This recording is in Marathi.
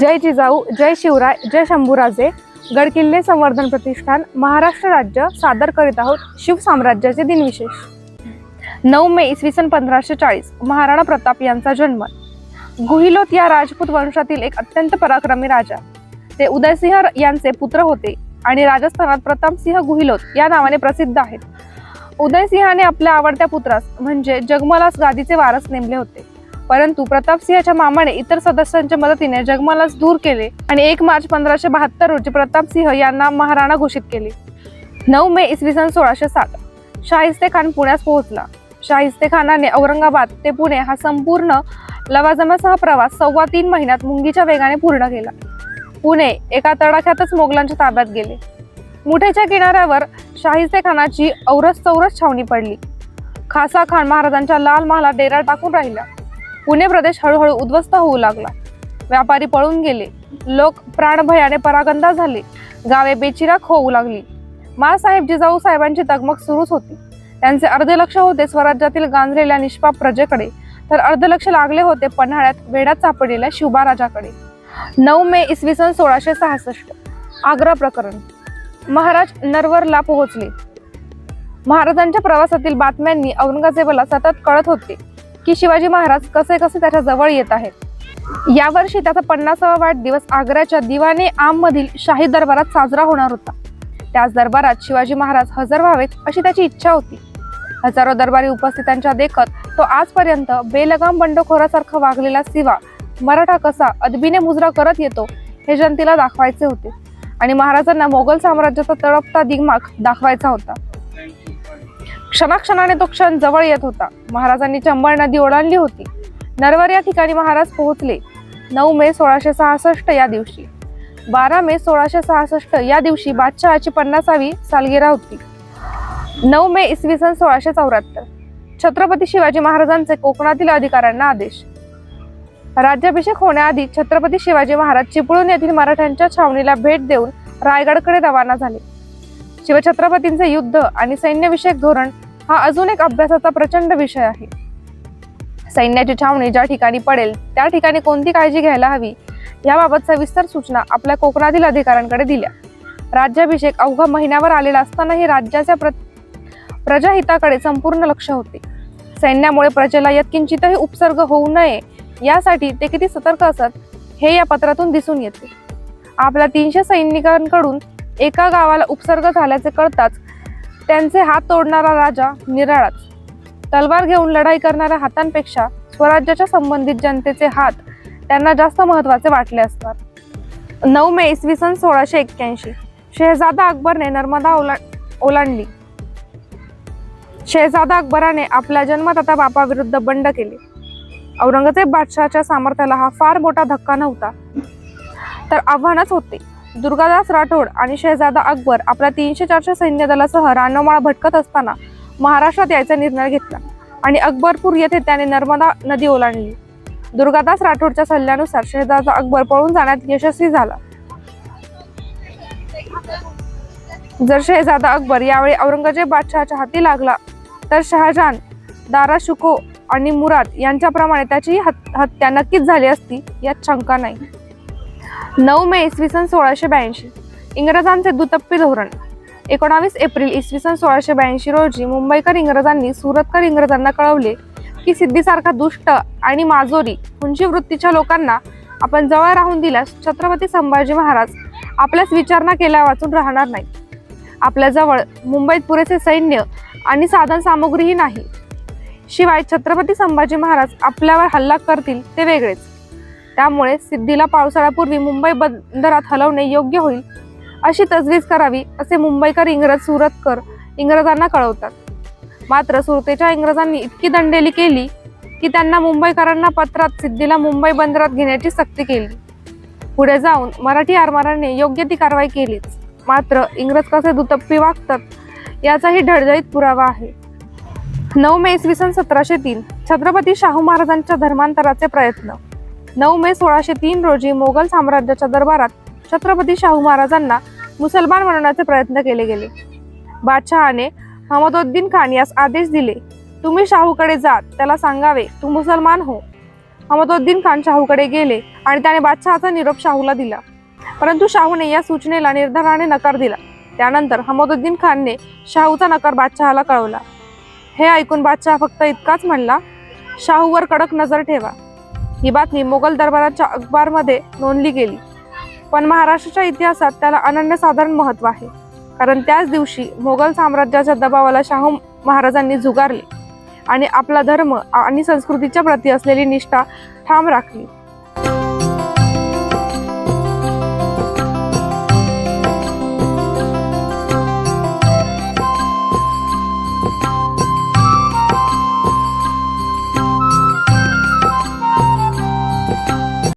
जय जिजाऊ जय शिवराय जय शंभूराजे. गडकिल्ले संवर्धन प्रतिष्ठान महाराष्ट्र राज्य सादर करीत आहोत शिवसाम्राज्याचे दिनविशेष. नऊ मे इसवी सन पंधराशे चाळीस महाराणा प्रताप यांचा जन्म. गुहिलोत या राजपूत वंशातील एक अत्यंत पराक्रमी राजा. ते उदयसिंह यांचे पुत्र होते आणि राजस्थानात प्रतापसिंह गुहिलोत या नावाने प्रसिद्ध आहेत. उदयसिंहाने आपल्या आवडत्या पुत्रास म्हणजे जगमलास गादीचे वारस नेमले होते. परंतु प्रतापसिंहाच्या मामाने इतर सदस्यांच्या मदतीने जगमालास दूर केले आणि एक मार्च पंधराशे बहात्तर रोजी प्रतापसिंह यांना महाराणा घोषित केले. नऊ मे इसवी सन सोळाशे सात. शाहिस्ते खान पुण्यास पोहोचला. शाहिस्ते खानाने औरंगाबाद ते पुणे हा संपूर्ण लवाजमासह प्रवास सव्वा तीन महिन्यात मुंगीच्या वेगाने पूर्ण केला. पुणे एका तडाख्यातच मोगलांच्या ताब्यात गेले. मुठेच्या किनाऱ्यावर शाहिस्ते खानाची औरस चौरस छावणी पडली. खासा खान महाराजांच्या लाल महाला डेरा टाकून राहिला. पुणे प्रदेश हळूहळू उद्ध्वस्त होऊ लागला. व्यापारी पळून गेले. लोक प्राणभयाने परागंदा झाले. गावे बेचिराख होऊ लागली. माळसाहेब जिजाऊ साहेबांची तगमग सुरूच होती. त्यांचे अर्धे लक्ष होते स्वराज्यातील गांजलेल्या निष्पाप प्रजेकडे. तर अर्ध लक्ष लागले होते पन्हाळ्यात वेड्यात सापडलेल्या शिवबाराजाकडे. नऊ मे इसवी सन सोळाशे सहासष्ट. आग्रा प्रकरण. महाराज नरवरला पोहोचले. महाराजांच्या प्रवासातील बातम्यांनी औरंगजेबाला सतत कळत होते. की शिवाजी महाराज कसे कसे त्याच्याजवळ येत आहेत. यावर्षी त्याचा पन्नासावा वाढदिवस आग्र्याच्या दिवाने आममधील शाही दरबारात साजरा होणार होता. त्याच दरबारात शिवाजी महाराज हजर व्हावेत अशी त्याची इच्छा होती. हजारो दरबारी उपस्थितांच्या देखत तो आजपर्यंत बेलगाम बंडखोरासारखा वागलेला सिवा मराठा कसा अदबीने मुजरा करत येतो हे जनतेला दाखवायचे होते. आणि महाराजांना मोगल साम्राज्याचा तळपता दिमाग दाखवायचा होता. क्षणाक्षणाने तो क्षण जवळ येत होता. महाराजांनी चंबळ नदी ओलांडली होती. नरवर या ठिकाणी महाराज पोहोचले. नऊ मे सोळाशे सहासष्ट या दिवशी. बारा मे सोळाशे सहासष्ट या दिवशी बादशहाची पन्नासावी सालगिरा होती. नऊ मे इसवी सन सोळाशे चौऱ्याहत्तर. छत्रपती शिवाजी महाराजांचे कोकणातील अधिकाऱ्यांना आदेश. राज्याभिषेक होण्याआधी छत्रपती शिवाजी महाराज चिपळूण येथील मराठ्यांच्या छावणीला भेट देऊन रायगडकडे रवाना झाले. शिवछत्रपतींचे युद्ध आणि सैन्यविषयक धोरण हा अजून एक अभ्यासाचा प्रचंड विषय आहे. सैन्याची छावणी ज्या ठिकाणी पडेल त्या ठिकाणी कोणती काळजी घ्यायला हवी याबाबत सविस्तर सूचना आपल्या कोकणातील अधिकाऱ्यांकडे दिल्या. राज्याभिषेक अवघा महिन्यावर आलेला असतानाही राज्याच्या प्र प्रजाहिताकडे संपूर्ण लक्ष होते. सैन्यामुळे प्रजेला यत्किंचितही उपसर्ग होऊ नये यासाठी ते किती सतर्क असत हे या पत्रातून दिसून येते. आपल्या तीनशे सैनिकांकडून एका गावाला उपसर्ग झाल्याचे कळताच त्यांचे हात तोडणारा राजा निराळाच. तलवार घेऊन लढाई करणाऱ्या हातांपेक्षा स्वराज्याच्या संबंधित जनतेचे हात त्यांना जास्त महत्त्वाचे वाटले असतात. नऊ मे इसवी सन सोळाशे एक्क्याऐंशी. शेहजादा अकबरने नर्मदा ओला ओलांडली. शेहजादा अकबराने आपल्या जन्मदाता बापाविरुद्ध बंड केले. औरंगजेब बादशहाच्या सामर्थ्याला हा फार मोठा धक्का नव्हता तर आव्हानच होते. दुर्गादास राठोड आणि शहजादा अकबर आपल्या तीनशे चारशे सैन्य दलासह रानोमाळ भटकत असताना महाराष्ट्रात यायचा निर्णय घेतला. आणि अकबरपूर येथे त्याने नर्मदा नदी ओलांडली. दुर्गादास राठोडच्या सल्ल्यानुसार शहजादा अकबर पळून जाण्यात यशस्वी झाला. जर शहजादा अकबर यावेळी औरंगजेब बादशहाच्या हाती लागला तर शहाजहान दारा शुको आणि मुराद यांच्याप्रमाणे त्याचीही हत्या नक्कीच झाली असती यात शंका नाही. नऊ मे इसवी सन सोळाशे ब्याऐंशी. इंग्रजांचे दुतप्पी धोरण. एकोणावीस एप्रिल इसवी सन सोळाशे ब्याऐंशी रोजी मुंबईकर इंग्रजांनी सुरतकर इंग्रजांना कळवले की सिद्धीसारखा दुष्ट आणि माजोरी हुंची वृत्तीच्या लोकांना आपण जवळ राहून दिल्यास छत्रपती संभाजी महाराज आपल्यास विचारणा केल्या वाचून राहणार नाही आपल्याजवळ मुंबईत पुरेसे सैन्य आणि साधन सामुग्रीही नाही. शिवाय छत्रपती संभाजी महाराज आपल्यावर हल्ला करतील ते वेगळेच. त्यामुळे सिद्धीला पावसाळ्यापूर्वी मुंबई बंदरात हलवणे योग्य होईल अशी तजवीज करावी असे मुंबईकर इंग्रज सुरतकर इंग्रजांना कळवतात. मात्र सुरतेच्या इंग्रजांनी इतकी दंडेली केली की त्यांना मुंबईकरांना पत्रात सिद्धीला मुंबई बंदरात घेण्याची सक्ती केली. पुढे जाऊन मराठी आरमाराने योग्य ती कारवाई केलीच. मात्र इंग्रज कसे दुतप्पी वागतात याचाही ढळढळीत पुरावा आहे. नऊ मे इसवी सन सतराशे तीन छत्रपती शाहू महाराजांच्या धर्मांतराचे प्रयत्न. नऊ मे सोळाशे तीन रोजी मोगल साम्राज्याच्या दरबारात छत्रपती शाहू महाराजांना मुसलमान बनवण्याचे प्रयत्न केले गेले. बादशहाने हमदोद्दीन खान यास आदेश दिले तुम्ही शाहूकडे जा त्याला सांगावे तू मुसलमान हो. हमदोद्दीन खान शाहूकडे गेले आणि त्याने बादशहाचा निरोप शाहूला दिला. परंतु शाहूने या सूचनेला निर्धाराने नकार दिला. त्यानंतर हमदुद्दीन खानने शाहूचा नकार बादशहाला कळवला. हे ऐकून बादशहा फक्त इतकाच म्हणला शाहूवर कडक नजर ठेवा. ही बातमी मोगल दरबाराच्या अखबारमध्ये नोंदली गेली. पण महाराष्ट्राच्या इतिहासात त्याला अनन्यसाधारण महत्त्व आहे. कारण त्याच दिवशी मोगल साम्राज्याच्या दबावाला शाहू महाराजांनी झुगारले आणि आपला धर्म आणि संस्कृतीच्या प्रती असलेली निष्ठा ठाम राखली.